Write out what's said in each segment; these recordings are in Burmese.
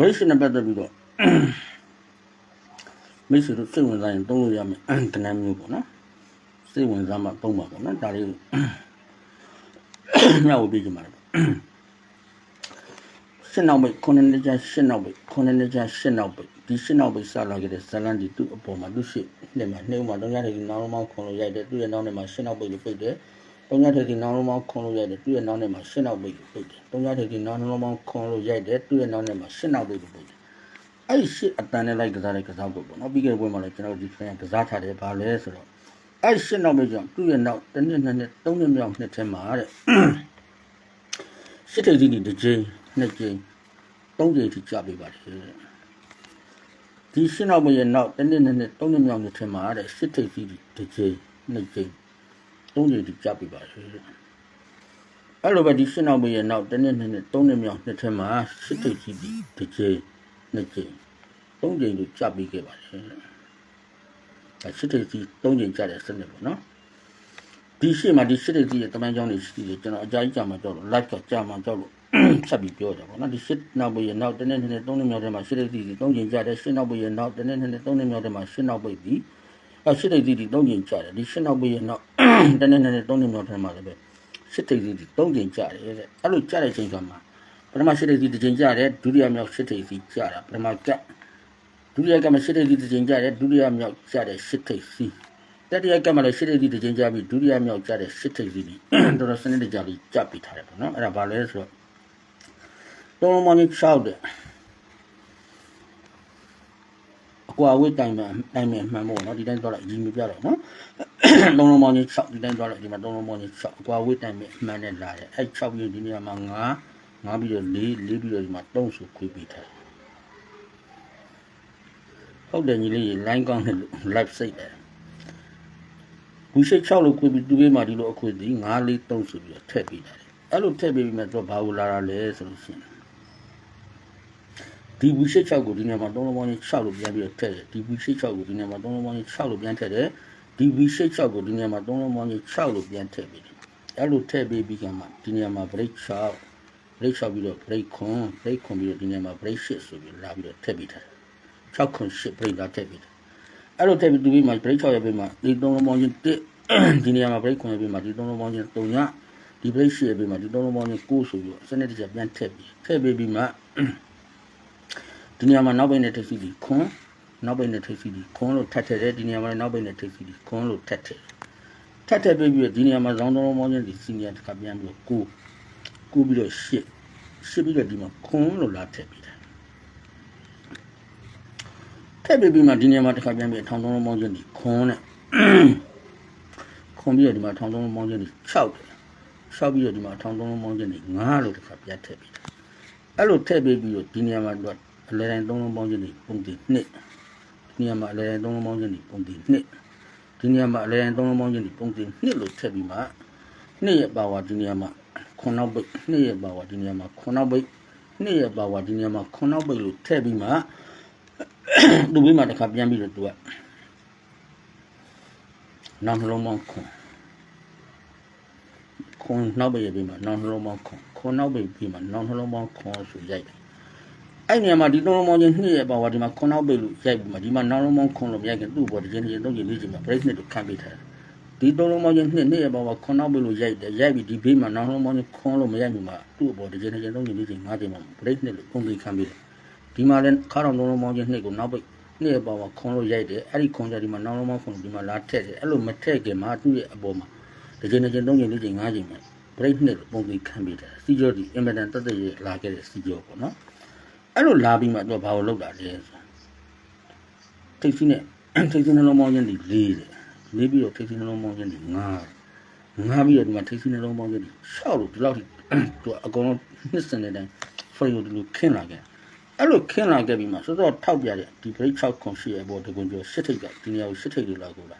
ဘရိတ်ရှင်နဲ့ပတ်သက်ပြီးတော့မိတ်ဆွေတို့စိတ်ဝင်စားရင်သုံးလို့ရမယ်တနည်းမျိုးပေါ့နော်စိတ်ဝင်စားမှသုံးပါပေါ့နော်ဒါလေးကိုမြောက်ဝပြကြမှာလေရှင်းနောက်ပိတ်ခုနှစ်နှစ်ကြာရှင်းနောက်ပိတ်ခုနှစ်နှစ်ကြာရှင်းနောက်ပိတ်ဒီရှင်းနောက်ပိတ်စလာခဲ့တဲ့ဇလန်ဒီသူ့အပေါ်မှာသူ့ရှိလက်မှာနှိမ့်မှာတော့ရတယ်ဒီနောက်လုံးမောင်းခွန်လို့ရိုက်တယ်သူ့ရဲ့နောက်ထဲမှာရှင်းနောက်ပိတ်လို့ပိတ်တယ် တုံးရထိပ်ဒီနောက်လုံးမောင်းခွန်လို့ရိုက်တယ်သူ့ရဲ့နောက်ထဲမှာရှင်းနောက်ပိတ်လို့ပိတ်တယ်တုံးရထိပ်ဒီနောက်လုံးမောင်းခွန်လို့ရိုက်တယ်သူ့ရဲ့နောက်ထဲမှာရှင်းနောက်ပိတ်လို့ပိတ်တယ်အဲ့ဒီရှစ်အတန်နဲ့လိုက်ကစားတဲ့ကစားဖို့ပေါ့နော်ပြီးခဲ့တဲ့ပွဲမှာလည်းကျွန်တော်ဒီဖရန်ကစားထားတယ်ဗာလဲဆိုတော့အဲ့ရှင်းနောက်ပိတ်ကြောင့်သူ့ရဲ့နောက်တစ်နှစ်နှစ်နှစ်သုံးနှစ်မြောက်နှစ်ထဲမှာတဲ့ရှစ်ထိပ်စီးဒီတစ်ကြိမ်နှစ်ကြိမ်သုံးကြိမ်ထိကြာပြပါတယ်ဒီရှင်းနောက်မရဲ့နောက်တစ်နှစ်နှစ်နှစ်သုံးနှစ်မြောက်နှစ်ထဲမှာတဲ့ရှစ်ထိပ်စီးဒီတစ်ကြိမ်နှစ်ကြိမ် သုံးကြိမ်ထိကြာပြပါတယ်အဲ့လိုပဲဒီရှင်းနောက်မရဲ့နောက်တစ်နှစ်နှစ်နှစ်သုံးနှစ်မြောက်နှစ်ထဲမှာရှစ်ထိပ်စီးဒီတစ်ကြိမ်နှစ်ကြိမ်သုံးကြိမ်ထိကြာပြခဲ့ပါတယ်အဲရှစ်ထိပ်စီးသုံးကြိမ်ကြာတဲ့စနစ်ပေါ့နော်ဒီရှေ့မှာဒီရှစ်တဲ့ကြီးရဲ့တမန်ကြောင်းတွေရှိတယ်ကျွန်တော်အကြိုက်ကြာမှာကြောက်လို့ live ကကြာမှာကြောက်လို့ဆက်ပြီးပြောကြပါတော့နော်ဒီရှစ်နောက်ပိတ်ရဲ့နောက်တနေ့တနေ့သုံးနှစ်မြောက်ထဲမှာရှစ်တဲ့ကြီးသုံးချိန်ကြာတယ်ရှစ်နောက်ပိတ်ရဲ့နောက်တနေ့တနေ့သုံးနှစ်မြောက်ထဲမှာရှစ်နောက်ပိတ်ပြီးအဲရှစ်တဲ့ကြီးသုံးချိန်ကြာတယ်ဒီရှစ်နောက်ပိတ်ရဲ့နောက် တနေ့တနေ့သုံးနှစ်မြောက်ထဲမှာလည်းပဲရှစ်တဲ့ကြီးသုံးချိန်ကြာတယ်တဲ့အဲ့လိုကြာတဲ့ချိန်ကမှာပထမရှစ်တဲ့ကြီးတစ်ချိန်ကြာတယ်ဒုတိယမြောက်ရှစ်တဲ့ကြီးကြာတာပထမကဒုတိယကမှာရှစ်တဲ့ကြီးတစ်ချိန်ကြာတယ်ဒုတိယမြောက်ကြာတယ်ရှစ်တဲ့ကြီးတတိယကမှလည်းရှစ်ထိပ်သီးတစ်ချိန်ကြာပြီးဒုတိယမြောက်ကြတဲ့ရှစ်ထိပ်သီးကြီးတော်တော်စနစ်တကျပြီးကြပ်ပြီးထားတယ်ပေါ့နော်အဲ့ဒါဘာလဲဆိုတော့သုံးလုံးပေါင်းကြီး6တဲ့အကွာဝိတ်တိုင်မှတိုင်မှမှန်မို့နော်ဒီတိုင်းသွားလိုက်ရီမပြတော့နော် သုံးလုံးပေါင်းကြီး6ဒီတိုင်းသွားလိုက်ဒီမှာသုံးလုံးပေါင်းကြီး6အကွာဝိတ်တိုင်မှမှန်နဲ့လာတယ်အဲ့6ပြီးဒီနေရာမှာ9 9ပြီးတော့4 4ပြီးတော့ဒီမှာ3ဆိုခွေးပြီးထားဟုတ်တယ်ညီလေးရေ line ကောင်းတယ်လို့ live စိတ်တယ်ဘူးရှိ6လို့ခွေပြီးသူပေးမှဒီလိုအခွေသည်9 4 3ဆိုပြီးတော့ထည့်ပေးတာတယ်အဲ့လိုထည့်ပေးပြီးမှသူကဘာလို့လာတာလဲဆိုလို့ရှိရင်ဒီဘူးရှိ6ကိုဒီနေရာမှာ3လုံးပေါင်းကြီး6လို့ပြန်ပြီးတော့ထည့်တယ်ဒီဘူးရှိ6ကိုဒီနေရာမှာ3လုံးပေါင်းကြီး6လို့ပြန်ထည့်တယ် ဒီဘူးရှိ6ကိုဒီနေရာမှာ3လုံးပေါင်းကြီး6လို့ပြန်ထည့်ပေးတယ်အဲ့လိုထည့်ပေးပြီးကမှဒီနေရာမှာ break 6 break 6ပြီးတော့ break ခွန် break ခွန်ပြီးတော့ဒီနေရာမှာ break 8ဆိုပြီးလာပြီးတော့ထည့်ပေးထားတယ်6ခွန်8 break လာထည့်ပေးတယ်အဲ့လိုထည့်ပြီးသူပြီးမှ break 6ရဲ့ပြီးမှဒီသုံးလုံးပေါင်းချင်း1ဒီနေရာမှာ break 9ရဲ့ပြီးမှဒီသုံးလုံးပေါင်းချင်း3ညဒီ break 10ရဲ့ပြီးမှဒီသုံးလုံးပေါင်းချင်း9ဆိုပြီးတော့စနစ်တကျပြန်ထည့်ပြီးထည့်ပြီးပြီးမှဒီနေရာမှာနောက်ဘက်နဲ့ထိပ်စီပြီးခွန်း နောက်ဘက်နဲ့ထိပ်စီပြီးခွန်းလို့ထပ်ထည့်တယ်ဒီနေရာမှာနောက်ဘက်နဲ့ထိပ်စီပြီးခွန်းလို့ထပ်ထည့်ထပ်ထည့်ပြီးပြီးဒီနေရာမှာဇောင်းသုံးလုံးပေါင်းချင်းဒီစီနီယာတစ်ခါပြန်ပြီးတော့9 9ပြီးတော့10 10ပြီးတော့ဒီမှာခွန်းလို့လာထည့်ပြီးတယ်ထည့်ပေးပြီးမှဒီနေရာမှာတစ်ခါပြန်ပြီးထောင်သုံးလုံးပေါင်းချင်းဒီခွန်းနဲ့ခွန်းပြီးတော့ဒီမှာထောင်သုံးလုံးပေါင်းချင်းဒီ6တယ်6ပြီးတော့ဒီမှာထောင်သုံးလုံးပေါင်းချင်းဒီ9လို့တစ်ခါပြန်ထည့်ပေးတယ်အဲ့လိုထည့်ပေးပြီးတော့ဒီနေရာမှာတော့အလဲတိုင်းသုံးလုံးပေါင်းချင်းဒီပုံတီ2ဒီ နေရာမှာအလဲတိုင်းသုံးလုံးပေါင်းချင်းဒီပုံတီ2ဒီနေရာမှာအလဲတိုင်းသုံးလုံးပေါင်းချင်းဒီပုံတီ2လို့ထည့်ပြီးမှ2ရဲ့ပါဝါဒီနေရာမှာခွန်းနောက်ပိတ်2ရဲ့ပါဝါဒီနေရာမှာခွန်းနောက်ပိတ်2ရဲ့ပါဝါဒီနေရာမှာခွန်းနောက်ပိတ်လို့ထည့်ပြီးမှသူ့ဘေးမှာတစ်ခါပြန်ပြီးတော့သူကနောက်နှလုံးပေါင်းခွန်ခွန်နောက်ဘေးရဲ့ဘေးမှာနောက်နှလုံးပေါင်းခွန်ခွန်နောက်ဘေးဘေးမှာနောက်နှလုံးပေါင်းခွန်ဆိုရိုက်တယ် အဲ့နေရာမှာဒီသုံးလုံးပေါင်းချင်းနှစ်ရဲ့ပါဝါဒီမှာခွန်နောက်ဘေးလို့ရိုက်ပြီးမှဒီမှာနောက်လုံးပေါင်းခွန်လို့မရိုက်ခင်သူ့ဘောတစ်ချိန်တစ်ချိန်သုံးချိန်လေးချိန်မှာ break နဲ့တို့ခံပေးထားတယ်ဒီသုံးလုံးပေါင်းချင်းနှစ်နှစ်ရဲ့ပါဝါခွန်နောက်ဘေးလို့ရိုက်တယ်ရိုက်ပြီးဒီဘေးမှာနောက်လုံးပေါင်းချင်းခွန်လို့မရိုက်ဘူးမှာသူ့ဘောတစ်ချိန်တစ်ချိန်သုံးချိန်လေးချိန်ငါးချိန်မှာ break နဲ့လို့ပုံသေးခံပေးတယ်ဒီမှာလည်းခါတော်လုံးလုံးပေါင်းချင်းနှစ်ကိုနောက်ပိတ်နှစ်ရဲ့ပေါ်မှာခွန်လို့ရိုက်တယ်အဲ့ဒီခွန်ကြဒီမှာနောက်လုံးပေါင်းခွန်ဒီမှာလာထည့်တယ်အဲ့လိုမထည့်ခင်မှာသူ့ရဲ့အပေါ်မှာတစ်ချိန်တစ်ချိန်သုံးချိန်လေးချိန်ငါးချိန်မှာ break နှစ်လို့ပုံပြီးခံပြီးတယ်စီကျော်ဒီအင်မတန်တက်တက်ရလာခဲ့တဲ့စီကျော်ပေါ့နော် အဲ့လိုလာပြီးမှသူကဘာလို့လောက်တာလဲဆိုထိတ်စီနဲ့ထိတ်စီနှလုံးပေါင်းချင်းဒီလေးတယ်လေးပြီးတော့ထိတ်စီနှလုံးပေါင်းချင်းဒီငါးငါးပြီးတော့ဒီမှာထိတ်စီနှလုံးပေါင်းချင်းဒီရှောက်လို့ဒီလောက်ထိသူကအကုန်လုံးနှစ်စင်တဲ့တိုင်း free ကိုဒီလိုခင်းလာခဲ့အဲ့လိုခင်းလာခဲ့ပြီးမှစောစောထောက်ပြတဲ့ဒီ break 6ခွန်ရှိရဲ့ဘောတကွန်ကျော်ရှစ်ထိတ်ကဒီနေရာကိုရှစ်ထိတ်လို့လာကိုလာ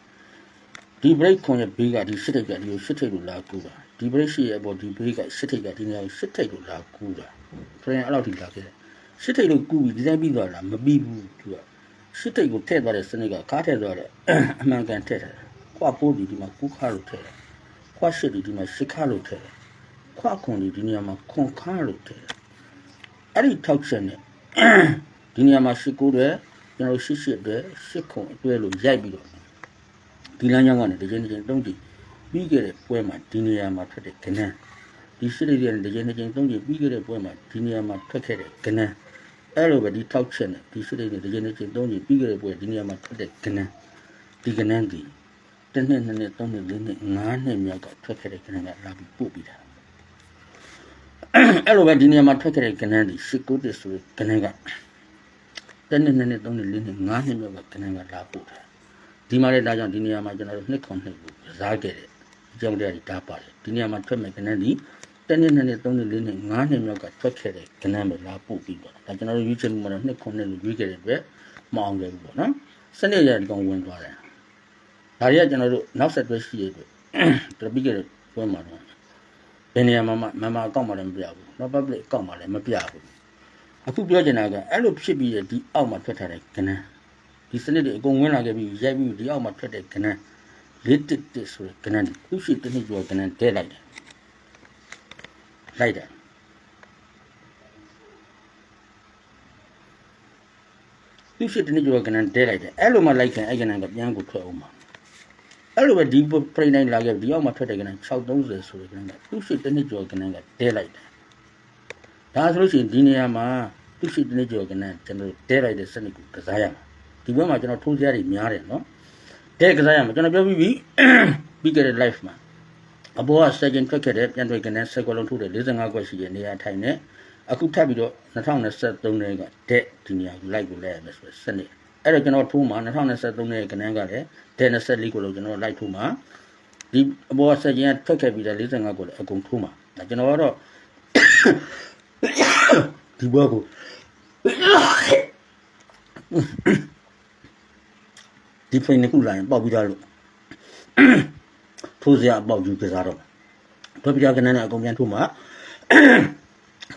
ဒီ break ခွန်ရဲ့ဘေးကဒီရှစ်ထိတ်ကဒီကိုရှစ်ထိတ်လို့လာကိုလာဒီ break ရှိရဲ့ဘောဒီ break ကရှစ်ထိတ်ကဒီနေရာကိုရှစ်ထိတ်လို့လာကူလာဖရင်အဲ့လောက်ထိလာခဲ့တယ် ရှစ်ထိတ်လို့ကူပြီးဒီတိုင်းပြီးသွားတာမပြီးဘူးသူကရှစ်ထိတ်ကိုထည့်သွားတဲ့စနစ်ကကားထည့်သွားတဲ့အမှန်ကန်ထည့်တယ်ခွာပိုးဒီဒီမှာကူခါလို့ထည့်တယ်ခွာရှစ်ဒီဒီမှာရှစ်ခါလို့ထည့်တယ်ခွာခွန်ဒီဒီနေရာမှာခွန်ခါလို့ထည့်တယ်အဲ့ဒီထောက်ချက်နဲ့ဒီနေရာမှာ၈ကိုတွေကျွန်တော်၈၈တွေ၈ခုအတွဲလို့ရိုက်ပြီးတော့ဒီလမ်းကြောင်းကနေတစ်ချိန်တစ်ချိန်သုံးကြည့်ပြီးခဲ့တဲ့ပွဲမှာဒီနေရာမှာထွက်တဲ့ကနန်းဒီရှိတဲ့တဲ့တစ်ချိန်တစ်ချိန်သုံးကြည့်ပြီးခဲ့တဲ့ပွဲမှာဒီနေရာမှာထွက်ခဲ့တဲ့ကနန်း အဲ့လိုပဲဒီထောက်ချက်နဲ့ဒီရှိတဲ့တဲ့တစ်ချိန်တစ်ချိန်သုံးကြည့်ပြီးခဲ့တဲ့ပွဲဒီနေရာမှာထွက်တဲ့ကနန်းဒီကနန်းဒီတစ်နှစ်နှစ်နှစ်သုံးနှစ်လေးနှစ်ငါးနှစ်မြောက်ကထွက်ခဲ့တဲ့ကနန်းကလာပြီးပို့ပြီးတာအဲ့လိုပဲဒီနေရာမှာထွက်ခဲ့တဲ့ကနန်းဒီရှစ်ကိုတစ်ဆိုတဲ့ကနန်းကတစ်နှစ်နှစ်နှစ်သုံးနှစ်လေးနှစ်ငါးနှစ်မြောက်ကကနန်းကလာပို့တာဒီမှာလည်းဒါကြောင့်ဒီနေရာမှာကျွန်တော်တို့နှစ်ခွန်နှစ်ကိုကစားခဲ့တယ်အကြောင်းတရားတွေဒါပါတယ်ဒီနေရာမှာထွက်မဲ့ကနန်းဒီ တစ်နှစ်နှစ်နှစ်သုံးနှစ်လေးနှစ်ငါးနှစ်မြောက်ကထွက်ခဲ့တဲ့ကနန်းပဲလာပို့ပြီးတော့ဒါကျွန်တော်တို့ရွေးချယ်မှုမှာတော့နှစ်ခွန်နှစ်လို့ရွေးခဲ့တဲ့အတွက်မအောင်ခဲ့ဘူးပေါ့နော်စနစ်ရဒီကောင်ဝင်သွားတယ်ဒါတွေကကျွန်တော်တို့နောက်ဆက်တွဲရှိတဲ့အတွက်တပိခဲ့တဲ့ပွဲမှာတော့ဘယ်နေရာမှာမှမမအကောင့်မှလည်းမပြဘူး။ public အကောင့်မှလည်းမပြဘူး။အခုပြောချင်တာကအဲ့လိုဖြစ်ပြီးတဲ့ဒီအောက်မှာထွက်ထားတဲ့ကဏ္ဍဒီစနစ်တွေအကုန်ဝင်လာခဲ့ပြီးရိုက်ပြီးဒီအောက်မှာထွက်တဲ့ကဏ္ဍလေးတစ်တစ်ဆိုတဲ့ကဏ္ဍသူရှိတစ်နှစ်ကျော်ကဏ္ဍတဲလိုက်တယ်။ လိုက်တယ်သူရှိတစ်နှစ်ကျော်ကဏ္ဍတဲလိုက်တယ်။အဲ့လိုမှလိုက်ခင်အဲ့ကဏ္ဍကပြန်ကိုထွက်အောင်မှာ။အဲ့လိုပဲဒီပရိနိုင်လာခဲ့ဒီအောက်မှာထွက်တဲ့ကနန်း630ဆိုတဲ့ကနန်းကသူ့ရှိတစ်နှစ်ကျော်ကနန်းကတဲလိုက်တယ်ဒါဆိုလို့ရှိရင်ဒီနေရာမှာသူ့ရှိတစ်နှစ်ကျော်ကနန်းကျွန်တော်တဲလိုက်တဲ့စနစ်ကိုကစားရမှာဒီဘက်မှာကျွန်တော်ထိုးစရာတွေများတယ်နော်တဲကစားရမှာကျွန်တော်ပြောပြီးပြီပြီးခဲ့တဲ့ live မှာ အပေါ်က second ထွက်ခဲ့တဲ့ပြန်တွေ့ကနန်းဆက်ကွက်လုံးထိုးတဲ့45ခွက်ရှိတဲ့နေရာထိုင်နဲ့အခုထပ်ပြီးတော့2023ခုနှစ်ကတဲ့ဒီနေရာကို live ကိုလဲရမယ်ဆိုတဲ့စနစ်အဲ့တော့ကျွန်တော်ထိုးမှာ2023ရဲ့ကနန်းကလည်းဒဲ24ကိုလို့ကျွန်တော်လိုက်ထိုးမှာဒီအပေါ်ဆက်ချင်းကထွက်ခဲ့ပြီးတဲ့45ကိုလည်းအကုန်ထိုးမှာဒါကျွန်တော်ကတော့ဒီဘက်ကိုဒီဖိနေခုလာရင်ပေါက်ပြီးသားလို့ ထိုးစရာအပေါက်ယူကစားတော့ထွက်ပြကနန်းနဲ့အကုန်ပြန်ထိုးမှာ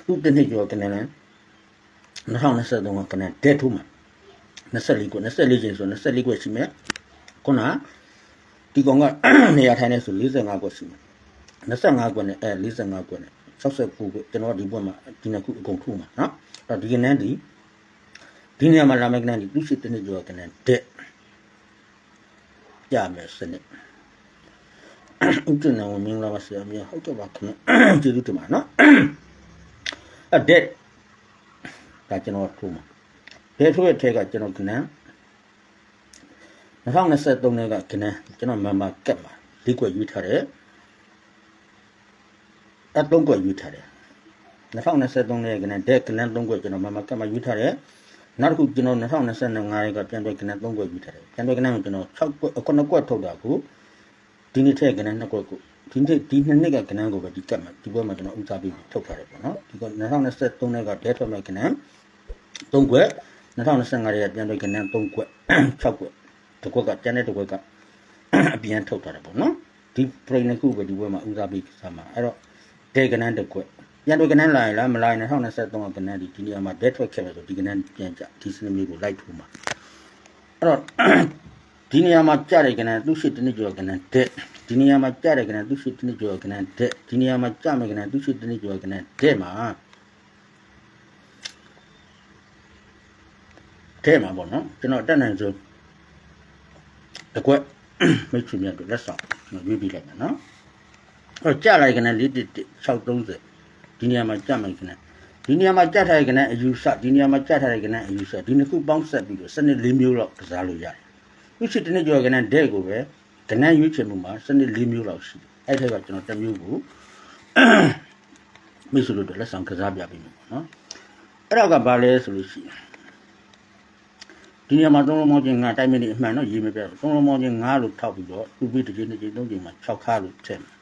သူ့တစ်နှစ်ကျော်ကနန်းနဲ့2023ကကနန်းဒဲထိုးမှာ24ခု24ချိန်ဆို24ခုရှိမယ်ခုနဒီကောင်ကနေရာထိုင်နေဆို45ခုရှိမယ်25ခုနဲ့အဲ45ခုနဲ့69ခုကျွန်တော်ဒီဘက်မှာဒီနှစ်ခုအကုန်ထုမှာနော်အဲ့တော့ဒီကနန်းဒီဒီနေရာမှာလာမယ့်ကနန်းဒီသူရှိတဲ့နေ့ကျော်ကနန်းတဲ့ကြမယ်စနစ် ဥတ္တနာဝမင်္ဂလာပါဆရာမြတ်ဟုတ်ကဲ့ပါခင်ဗျကျေးဇူးတင်ပါနော်အဲ့တဲ့ဒါကျွန်တော်ထုမှာဘယ်ထိုးရဲ့ထဲကကျွန်တော်ကနန်း2023နဲ့ကကနန်းကျွန်တော်မမကက်မှာလေးကွက်ယူထားတယ်အသုံးကွက်ယူထားတယ်2023နဲ့ကနန်းဒက်ကနန်း3ကွက်ကျွန်တော်မမကက်မှာယူထားတယ်နောက်တစ်ခုကျွန်တော်2025ရက်ကပြန်တွေ့ကနန်း3ကွက်ယူထားတယ်ပြန်တွေ့ကနန်းကိုကျွန်တော်6ကွက်9ကွက်ထုတ်တာကို ဒီနေ့ထက်ကနန်း2ကွက်ကိုဒီနေ့ဒီနှစ်နှစ်ကကနန်းကိုပဲဒီကက်မှာဒီဘက်မှာကျွန်တော်ဥစားပြီးထုတ်ထားတယ်ပေါ့နော်ဒီက2023နဲ့ကဒက်ထွက်မဲ့ကနန်း3ကွက်2025ရဲ့ပြန်တွေ့ကနန်း3ကွက်6ကွက်တစ်ကွက်ကကျန်တဲ့တစ်ကွက်ကအပြန်ထုတ်ထားတယ်ပေါ့နော်ဒီပရိနှစ်ခုပဲဒီဘက်မှာဦးစားပေးစမ်းမှာအဲ့တော့ဒေကနန်းတစ်ကွက်ပြန်တွေ့ကနန်းလာရင်လားမလာရင်2023ကကနန်းဒီဒီနေရာမှာဒက်ထွက်ခဲ့မယ်ဆိုဒီကနန်းပြန်ကြဒီစနစ်မျိုးကိုလိုက်ထိုးမှာအဲ့တော့ ဒီနေရာမှာကြတဲ့ကနန်းသူ့ရှိတနည်းကျော်ကနန်းဒက်ဒီနေရာမှာကြတဲ့ကနန်းသူ့ရှိတနည်းကျော်ကနန်းဒက်ဒီနေရာမှာကြမယ်ကနန်းသူ့ရှိတနည်းကျော်ကနန်းဒက်မှာထဲမှာပေါ့နော်ကျွန်တော်တက်နိုင်ဆိုတကွက်မိတ်ဆွေများတို့လက်ဆောင်ကျွန်တော်ရွေးပြီးလိုက်မယ်နော်အဲ့ကြလိုက်ကနေ၄တစ်630ဒီနေရာမှာကြမယ်ကနေဒီနေရာမှာကြထားတဲ့ကနေအယူဆဒီနေရာမှာကြထားတဲ့ကနေအယူဆဒီနှစ်ခုပေါင်းဆက်ပြီးတော့စနစ်၄မျိုးလောက်ကစားလို့ရတယ် ခုရှိတဲ့နေ့ကျော်ကနေဒဲကိုပဲကနေရွေးချယ်မှုမှာစနစ်၄မျိုးလောက်ရှိတယ်အဲ့ထက်ကကျွန်တော်တစ်မျိုးကိုမိတ်ဆွေတို့လက်ဆောင်ကစားပြပေးမယ်ပေါ့နော်အဲ့တော့ကဘာလဲဆိုလို့ရှိရင်ဒီနေရာမှာသုံးလုံးမောင်းချင်းငါတိုက်မိနေအမှန်တော့ရေးမပြတော့သုံးလုံးမောင်းချင်းငါလို့ထောက်ပြီးတော့သူ့ပြီးတစ်ချိန်တစ်ချိန်သုံးချိန်မှာ6ခါလို့ထည့်မယ်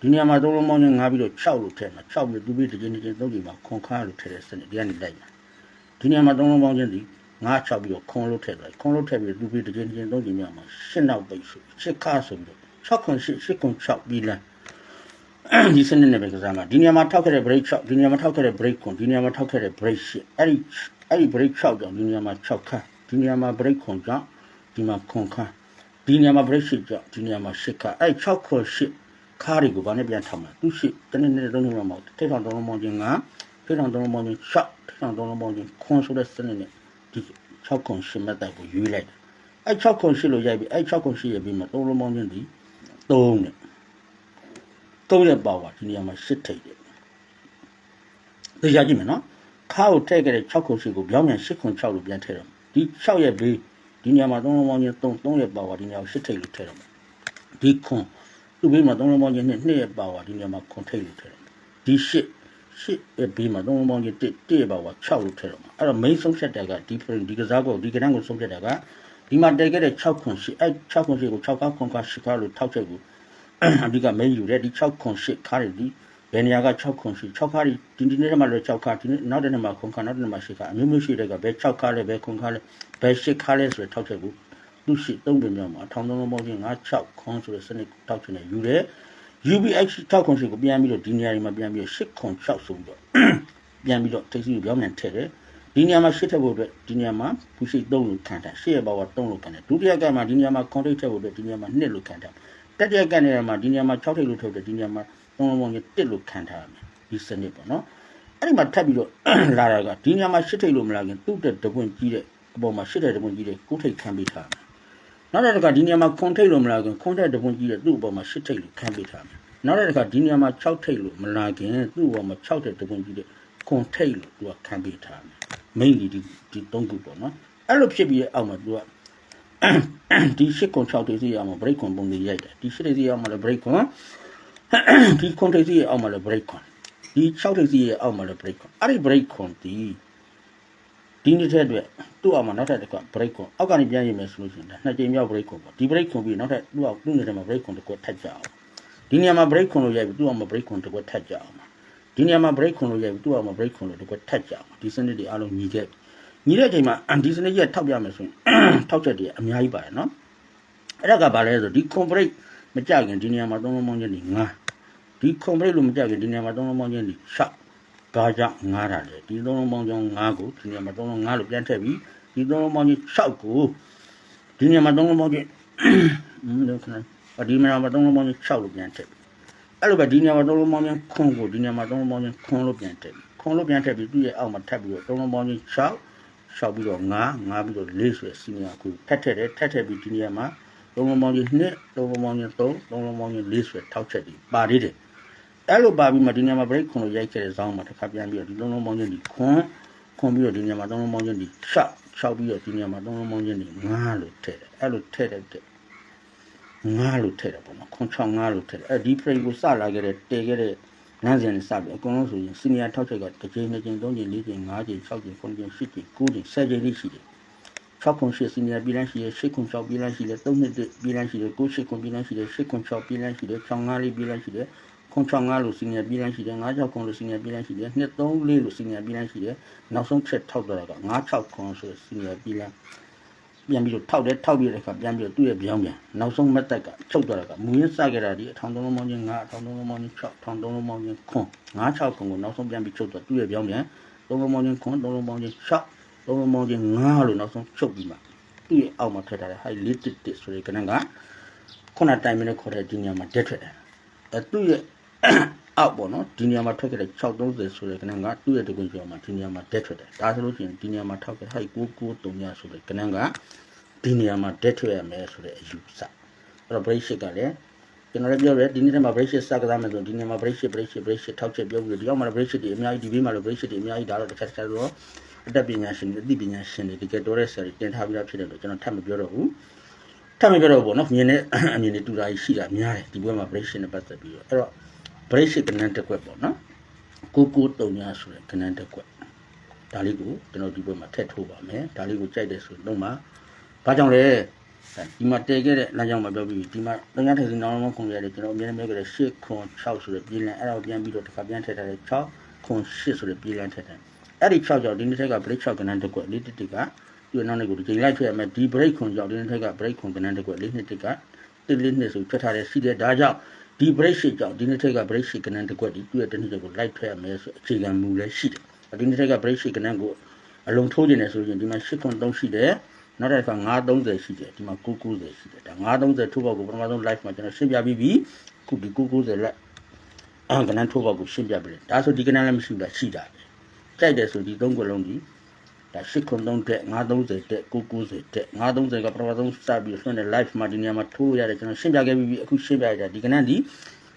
ဒီနေရာမှာသုံးလုံးမောင်းချင်းငါပြီးတော့6လို့ထည့်မှာ6ပြီးသူ့ပြီးတစ်ချိန်တစ်ချိန်သုံးချိန်မှာခွန်ခါလို့ထည့်တဲ့စနစ်ဒီကနေလိုက်မှာဒီနေရာမှာသုံးလုံးမောင်းချင်းဒီ ငါ6ပြီးတော့ခွန်လို့ထည့်တယ်ခွန်လို့ထည့်ပြီးသူ့ပြီးတစ်ချိန်တစ်ချိန်သုံးချိန်မှာ8နောက်ပိတ်ဆို8ခါဆိုပြီးတော့6ခွန်8 8ခွန်6ပြီးလမ်းဒီစနစ်နဲ့ပဲကစားမှာဒီနေရာမှာထောက်ခဲ့တဲ့ break 6ဒီနေရာမှာထောက်ခဲ့တဲ့ break ခွန်ဒီနေရာမှာထောက်ခဲ့တဲ့ break 8အဲ့ဒီအဲ့ဒီ break 6ကြောင့်ဒီနေရာမှာ6ခါဒီနေရာမှာ break ခွန်ကြောင့်ဒီမှာခွန်ခါဒီနေရာမှာ break ရှိကြောင့်ဒီနေရာမှာရှစ်ခါအဲ့6ခွန်ရှစ်ခါတွေကိုဘာနဲ့ပြန်ထောက်မှာသူရှိတနေ့နေ့သုံးနေ့မှာမဟုတ်တိတ်ထောင်သုံးလုံးမောင်းခြင်းကထိထောင်သုံးလုံးပေါင်းချင်း6ထိထောင်သုံးလုံးပေါင်းချင်းခွန်ဆိုတဲ့စနစ်နဲ့ ဒီ6ခွန်8မတ်တိုက်ကိုရွေးလိုက်တယ်အဲ6ခွန်8လို့ရိုက်ပြီးအဲ6ခွန်8ရဲ့ပြီးမှသုံးလုံးပေါင်းချင်းဒီ3နဲ့3ရဲ့ပါဝါဒီနေရာမှာ8ထိပ်တယ်သိကြကြည့်မယ်နော်ခါကိုထည့်ခဲ့တဲ့6ခွန်8ကိုပြောင်းပြန်8ခွန်6လို့ပြန်ထည့်တော့ဒီ6ရဲ့ဘေးဒီနေရာမှာသုံးလုံးပေါင်းချင်း3 3ရဲ့ပါဝါဒီနေရာကို8ထိပ်လို့ထည့်တော့ဒီခွန်သူ့ဘေးမှာသုံးလုံးပေါင်းချင်း2 2ရဲ့ပါဝါဒီနေရာမှာခွန်ထိပ်လို့ထည့်တော့ဒီ8 ရှစ်ရဲ့ဘေးမှာသုံးလုံးပေါင်းချင်း1 1ရဲ့ပါဝါ6လို့ထည့်တော့အဲ့တော့ main ဆုံးဖြတ်တာက different ဒီကစားကိုဒီကဏ္ဍကိုဆုံးဖြတ်တာကဒီမှာတည်ခဲ့တဲ့6ခွန်8အဲ့6ခွန်8ကို6ကားခွန်ကား10ကားလို့ထောက်ချက်ကိုအဓိက main ယူတယ်ဒီ6ခွန်8ကားတွေဒီဘယ်နေရာက6ခွန်8 6ကားဒီဒီနေ့မှလည်း6ကားဒီနေ့နောက်တဲ့နေ့မှာခွန်ကားနောက်တဲ့နေ့မှာ10ကားအမျိုးမျိုးရှိတဲ့ကဘယ်6ကားလဲဘယ်ခွန်ကားလဲဘယ်10ကားလဲဆိုတဲ့ထောက်ချက်ကိုသူရှိသုံးပင်မြောက်မှာထောင်သုံးလုံးပေါင်းချင်း9 6ခွန်ဆိုတဲ့စနစ်ထောက်ချက်နဲ့ယူတယ် UBX 6ခွန်8ကိုပြန်ပြီးတော့ဒီနေရာတွေမှာပြန်ပြီးတော့10ခွန်6ဆိုပြီးတော့ပြန်ပြီးတော့ထိပ်စီကိုပြောင်းပြန်ထည့်တယ်ဒီနေရာမှာရှစ်ထက်ဖို့အတွက်ဒီနေရာမှာပူရှိ3လို့ခံတာရှစ်ရဲ့ဘာဝ3လို့ခံတယ်ဒုတိယကမှာဒီနေရာမှာ contact ထက်ဖို့အတွက်ဒီနေရာမှာ2လို့ခံတာတတိယကနေရာမှာဒီနေရာမှာ6ထိပ်လို့ထုတ်တယ်ဒီနေရာမှာ3လုံးပေါင်းကြီး1လို့ခံထားရမယ်ဒီစနစ်ပေါ့နော်အဲ့ဒီမှာထပ်ပြီးတော့လာတာကဒီနေရာမှာရှစ်ထိပ်လို့မလာခင်သူ့တဲ့တပွင့်ကြီးတဲ့အပေါ်မှာရှစ်တဲ့တပွင့်ကြီးတဲ့ကိုထိပ်ခံပေးထားမယ် နောက်တစ်ခါဒီနေရာမှာခွန်ထိပ်လို့မလာခင်ခွန်တဲ့တပွင့်ကြီးတဲ့သူ့အပေါ်မှာရှစ်ထိပ်လို့ခံပေးထားမယ်နောက်တစ်ခါဒီနေရာမှာ6ထိပ်လို့မလာခင်သူ့အပေါ်မှာ6တဲ့တပွင့်ကြီးတဲ့ခွန်ထိပ်လို့သူကခံပေးထားမယ် main ဒီဒီသုံးခုပေါ့နော်အဲ့လိုဖြစ်ပြီးတဲ့အောက်မှာသူကဒီရှစ်ခွန်6တိစီရအောင် break ခွန်ပုံလေးရိုက်တယ်ဒီရှစ်တိစီရအောင်လည်း break ခွန်ဒီခွန်တိစီရအောင်လည်း break ခွန်ဒီ6တိစီရအောင်လည်း break ခွန်အဲ့ဒီ break ခွန်ဒီ ဒီနေ့တဲ့အတွက်သူ့အောင်မှာနောက်ထပ်တစ်ခါ break ခွန်အောက်ကနေပြန်ရင်မယ်ဆိုလို့ရှိရင်ဒါနှစ်ကြိမ်မြောက် break ခွန်ပေါ့ဒီ break ခွန်ပြီးနောက်ထပ်သူ့အောင်သူ့နေတဲ့မှာ break ခွန်တစ်ခွက်ထပ်ကြအောင်ဒီနေရာမှာ break ခွန်လို့ရိုက်ပြီးသူ့အောင်မှာ break ခွန်တစ်ခွက်ထပ်ကြအောင်ဒီနေရာမှာ break ခွန်လို့ရိုက်ပြီးသူ့အောင်မှာ break ခွန်လို့တစ်ခွက်ထပ်ကြအောင်ဒီစနစ်တွေအားလုံးညီခဲ့ညီတဲ့အချိန်မှာဒီစနစ်ကြီးထောက်ပြမယ်ဆိုရင်ထောက်ချက်တွေအများကြီးပါတယ်နော်အဲ့ဒါကဘာလဲဆိုဒီ complete မကြခင်ဒီနေရာမှာသုံးလုံးပေါင်းချင်းတွေ9ဒီ complete လို့မကြခင်ဒီနေရာမှာသုံးလုံးပေါင်းချင်းတွေ6 ဘာကြောင့်9တာလဲဒီသုံးလုံးပေါင်းချင်း9ကိုဒီနေရာမှာသုံးလုံး9လို့ပြန်ထည့်ပြီးဒီသုံးလုံးပေါင်းချင်း6ကိုဒီနေရာမှာသုံးလုံးပေါင်းချင်းဟင်းလို့ခဏဒီနေရာမှာသုံးလုံးပေါင်းချင်း6လို့ပြန်ထည့်ပြီးအဲ့လိုပဲဒီနေရာမှာသုံးလုံးပေါင်းချင်းခွန်ကိုဒီနေရာမှာသုံးလုံးပေါင်းချင်းခွန်လို့ပြန်ထည့်ပြီးခွန်လို့ပြန်ထည့်ပြီးသူ့ရဲ့အောက်မှာထပ်ပြီးတော့သုံးလုံးပေါင်းချင်း6ရှောက်ပြီးတော့9 9ပြီးတော့4ဆိုတဲ့စီနီယာကိုထက်ထက်တယ်ထက်ထက်ပြီးဒီနေရာမှာသုံးလုံးပေါင်းကြီး2သုံးလုံးပေါင်းကြီး3သုံးလုံးပေါင်းကြီး4ဆိုတဲ့ထောက်ချက်တွေပါသေးတယ် အဲ့လိုပါပြီးမှဒီနေရာမှာ break ခွန်လို့ရိုက်ခဲ့တဲ့ဇောင်းမှာတစ်ခါပြန်ပြီးတော့ဒီသုံးလုံးပေါင်းကြီးဒီခွန်ခွန်ပြီးတော့ဒီနေရာမှာသုံးလုံးပေါင်းကြီးဒီရှောက်ရှောက်ပြီးတော့ဒီနေရာမှာသုံးလုံးပေါင်းကြီးဒီ9လို့ထည့်တယ်အဲ့လိုထည့်တဲ့9လို့ထည့်တယ်ပေါ့နော်ခွန်6 5လို့ထည့်တယ်အဲ့ဒီ frame ကိုစလာခဲ့တဲ့တည်ခဲ့တဲ့နန်းစဉ်နဲ့စပြီးအကုန်လုံးဆိုရင်စီနီယာထောက်ချက်ကတစ်ချိန်နှစ်ချိန်သုံးချိန်လေးချိန်ငါးချိန်၆ချိန်၇ချိန်၈ချိန်၉ချိန်၁၀ချိန်လေးရှိတယ်6ခွန်8စီနီယာပြည်လန်းရှိတယ်8ခွန်6ပြည်လန်းရှိတယ်3နှစ်ပြည်လန်းရှိတယ်9 8ခွန်ပြည်လန်းရှိတယ်8ခွန်6ပြည်လန်းရှိတယ်6 5လေးပြည်လန်းရှိတယ် ခွန်6 5လို့စီနီယာပြည်လန်းရှိတယ်9 6ခွန်လို့စီနီယာပြည်လန်းရှိတယ်2 3 4လို့စီနီယာပြည်လန်းရှိတယ်နောက်ဆုံးချက်ထောက်တော့က9 6ခွန်ဆိုစီနီယာပြည်လန်းပြန်ပြီးတော့ထောက်တယ်ထောက်ပြီးတဲ့အခါပြန်ပြီးတော့သူ့ရဲ့ပြောင်းပြန်နောက်ဆုံးမက်ကကချုပ်သွားတာကမူရင်းစခဲ့တာဒီအထောင်သုံးလုံးပေါင်းချင်း9အထောင်သုံးလုံးပေါင်းချင်း6အထောင်သုံးလုံးပေါင်းချင်းခွန်9 6ခွန်ကိုနောက်ဆုံးပြန်ပြီးချုပ်သွားသူ့ရဲ့ပြောင်းပြန်သုံးလုံးပေါင်းချင်းခွန်သုံးလုံးပေါင်းချင်း6သုံးလုံးပေါင်းချင်း9လို့နောက်ဆုံးချုပ်ပြီးမှသူ့ရဲ့အောက်မှာထည့်ထားတဲ့ high lifted ဆိုတဲ့ကဏ္ဍကခုနတိုင်မင်းနဲ့ခေါ်တဲ့ဒီနေရာမှာတက်ထွက်တယ်အဲသူ့ရဲ့ အောက်ပေါ့နော်ဒီနေရာမှာထွက်ခဲ့တဲ့630ဆိုတဲ့ကဏ္ဍကသူ့ရဲ့တကွင်ကျော်မှာဒီနေရာမှာဒက်ထွက်တယ်ဒါဆိုလို့ရှိရင်ဒီနေရာမှာထောက်ခဲ့ဟိုက်993ညဆိုတဲ့ကဏ္ဍကဒီနေရာမှာဒက်ထွက်ရမယ်ဆိုတဲ့အယူဆအဲ့တော့ break shit ကလည်းကျွန်တော်လည်းပြောရဲဒီနေ့ထဲမှာ break shit စကစားမယ်ဆိုဒီနေ့မှာ break shit break shit break shit ထောက်ချက်ပြောပြီးဒီအောင်မှာ break shit တွေအများကြီးဒီဘေးမှာလည်း break shit တွေအများကြီးဒါတော့တစ်ချက်တစ်ချက်တော့အတတ်ပညာရှင်တွေအသိပညာရှင်တွေတကယ်တော်တဲ့ဆရာတွေတင်ထားပြီးသားဖြစ်တယ်လို့ကျွန်တော်ထပ်မပြောတော့ဘူးထပ်မပြောတော့ဘူးပေါ့နော်မြင်တဲ့အမြင်တွေတူတာကြီးရှိတာများတယ်ဒီဘက်မှာ break shit နဲ့ပတ်သက်ပြီးတော့အဲ့တော့ break ကနန်းတစ်ခွက်ပေါ့နော်ကိုကိုတုံညာဆိုတဲ့ကနန်းတစ်ခွက်ဒါလေးကိုကျွန်တော်ဒီဘက်မှာထည့်ထိုးပါမယ်ဒါလေးကိုကြိုက်တယ်ဆိုတော့မှဘာကြောင့်လဲဒီမှာတည်ခဲ့တဲ့လမ်းကြောင်းမှာပြောပြီးဒီမှာတညာထိုင်စီနောင်လုံးခုံရတယ်ကျွန်တော်အများကြီးပြောခဲ့တဲ့8ခွန်6ဆိုတဲ့ပြည်လန်အဲ့ဒါကိုပြန်ပြီးတော့တစ်ခါပြန်ထည့်ထားတဲ့6ခွန်8ဆိုတဲ့ပြည်လန်ထည့်တယ်အဲ့ဒီ6ကြောင့်ဒီနေ့ထက်က break 6ကနန်းတစ်ခွက်လေးတစ်တစ်ကဒီနောက်နေ့ကိုဒီချိန်လိုက်ထွက်ရမယ်ဒီ break ခွန်ကြောင့်ဒီနေ့ထက်က break ခွန်ကနန်းတစ်ခွက်လေးနှစ်တစ်ကတစ်လေးနှစ်ဆိုထွက်ထားတဲ့ရှိတယ်ဒါကြောင့် ဒီ break ရှိကြောင့်ဒီနေ့ထက်က break ရှိကနန်းတစ်ခွက်ဒီသူ့ရဲ့တစ်နှစ်ကိုလိုက်ထွက်ရမယ်ဆိုအခြေခံမူလည်းရှိတယ်ဒီနေ့ထက်က break ရှိကနန်းကိုအလုံးထိုးခြင်းနဲ့ဆိုရင်ဒီမှာ8ခွန်3ရှိတယ်နောက်တစ်ခါ930ရှိတယ်ဒီမှာ990ရှိတယ်ဒါ930ထိုးပေါက်ကိုပထမဆုံး live မှာကျွန်တော်ရှင်းပြပြီးပြီခုဒီ990လက်အဲကနန်းထိုးပေါက်ကိုရှင်းပြပြီဒါဆိုဒီကနန်းလည်းမရှိဘူးလားရှိတာပဲကြိုက်တယ်ဆိုဒီသုံးခုလုံးဒီ ဒါ803တက်930တက်990တက်930ကပထမဆုံးစပြီးဆွတဲ့ live မှာဒီနေရာမှာထိုးလို့ရတယ်ကျွန်တော်ရှင်းပြခဲ့ပြီးပြီအခုရှင်းပြရတာဒီကနန်းဒီ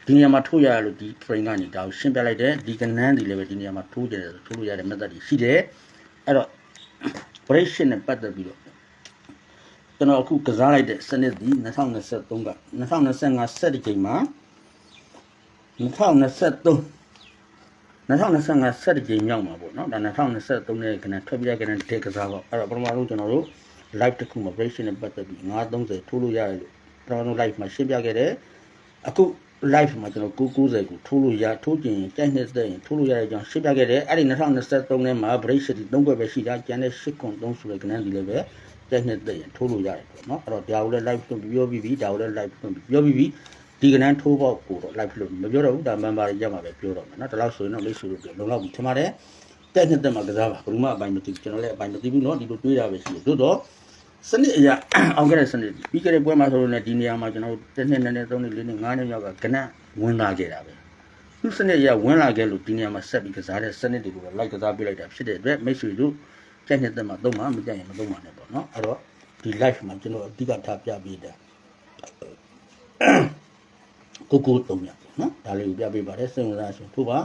ဒီနေရာမှာထိုးရရလို့ဒီ train ကနေဒါကိုရှင်းပြလိုက်တယ်ဒီကနန်းဒီလည်းပဲဒီနေရာမှာထိုးကြတယ်ဆိုထိုးလို့ရတဲ့ method တွေရှိတယ်အဲ့တော့ operation နဲ့ပတ်သက်ပြီးတော့ကျွန်တော်အခုကစားလိုက်တဲ့စနစ်ဒီ2023က2025စက်ဒီချိန်မှာ2023 2025ဆက်တစ်ကြိမ်မြောက်မှာပေါ့နော်ဒါ2023နဲ့ကနထွက်ပြရကနတက်ကစားပေါ့အဲ့တော့ပထမဆုံးကျွန်တော်တို့ live တစ်ခုမှာ operation နဲ့ပတ်သက်ပြီး930ထိုးလို့ရတယ်လို့ပထမဆုံး live မှာရှင်းပြခဲ့တယ်အခု live မှာကျွန်တော်990ကိုထိုးလို့ရထိုးကျင်ကြိုက်နေတဲ့ရင်ထိုးလို့ရတဲ့အကြောင်းရှင်းပြခဲ့တယ်အဲ့ဒီ2023နဲ့မှာ break ရှိ3ခွက်ပဲရှိတာကျန်တဲ့8ခွန်3ဆိုတဲ့ကနဒီလည်းပဲကြိုက်နေတဲ့ရင်ထိုးလို့ရတယ်ပေါ့နော်အဲ့တော့ဒါကိုလည်း live တွင်ပြောပြီးပြီဒါကိုလည်း live တွင်ပြောပြီးပြီ ဒီကနန်းထိုးပေါက်ကိုတော့လိုက်လို့မပြောတော့ဘူးဒါမန်ပါရရမှာပဲပြောတော့မယ်နော်ဒီလောက်ဆိုရင်တော့မိတ်ဆွေတို့ပြောလုံလောက်ပြီထင်ပါတယ်တက်နှစ်တက်မှာကစားပါဘယ်မှအပိုင်းမသိကျွန်တော်လည်းအပိုင်းမသိဘူးနော်ဒီလိုတွေးတာပဲရှိတယ်သို့တော့စနစ်အရအောင်ခဲ့တဲ့စနစ်ပြီးခဲ့တဲ့ပွဲမှာဆိုလို့ねဒီနေရာမှာကျွန်တော်တစ်နှစ်နဲ့နဲ့သုံးနှစ်လေးနှစ်ငါးနှစ်ရောက်ကကနန်းဝင်လာခဲ့တာပဲသူစနစ်အရဝင်လာခဲ့လို့ဒီနေရာမှာဆက်ပြီးကစားတဲ့စနစ်တွေကိုပဲလိုက်ကစားပေးလိုက်တာဖြစ်တဲ့အတွက်မိတ်ဆွေတို့တက်နှစ်တက်မှာသုံးမှာမကြိုက်ရင်မသုံးပါနဲ့ပေါ့နော်အဲ့တော့ဒီ live မှာကျွန်တော်အဓိကထားပြပေးတာ ကိုကိုတုံးရပေါ့နော်ဒါလေးကိုပြပေးပါတယ်စိတ်ဝင်စားရှင်ထို့ပါ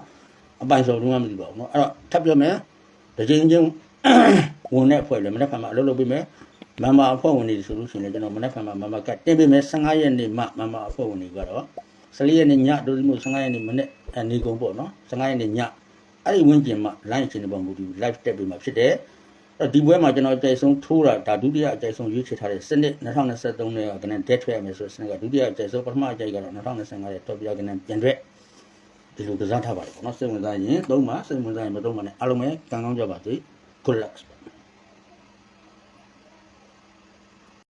အပိုင်ဆုံးလုံးဝမသိပါဘူးနော်အဲ့တော့ထပ်ပြောမယ်တစ်ချိန်ချင်းဝင်တဲ့အဖွဲ့လည်းမနေ့ကမှအလုပ်လုပ်ပေးမယ်မမအဖွဲ့ဝင်တွေဆိုလို့ရှိရင်လည်းကျွန်တော်မနေ့ကမှမမကတင်ပေးမယ်15ရက်နေ့မှမမအဖွဲ့ဝင်တွေကတော့14ရက်နေ့ညဒိုဒီမို့15ရက်နေ့မနေ့အနေကုန်ပေါ့နော်15ရက်နေ့ညအဲ့ဒီဝင်းကျင်မှာ line ရှင်တွေပေါ်မူတည် live တက်ပေးမှာဖြစ်တယ် အဲ့ဒီပွဲမှာကျွန်တော်အကြိုက်ဆုံးထိုးတာဒါဒုတိယအကြိုက်ဆုံးရွေးချယ်ထားတဲ့စနစ်2023နဲ့ကနန် dead ထွက်ရမယ်ဆိုတဲ့စနစ်ကဒုတိယအကြိုက်ဆုံးပထမအကြိုက်ကတော့2025ရဲ့ top ပြကနန်ပြန်ထွက်ဒီလိုကစားထားပါတယ်ပေါ့နော်စိတ်ဝင်စားရင်သုံးပါစိတ်ဝင်စားရင်မသုံးပါနဲ့အားလုံးပဲကံကောင်းကြပါစေ good luck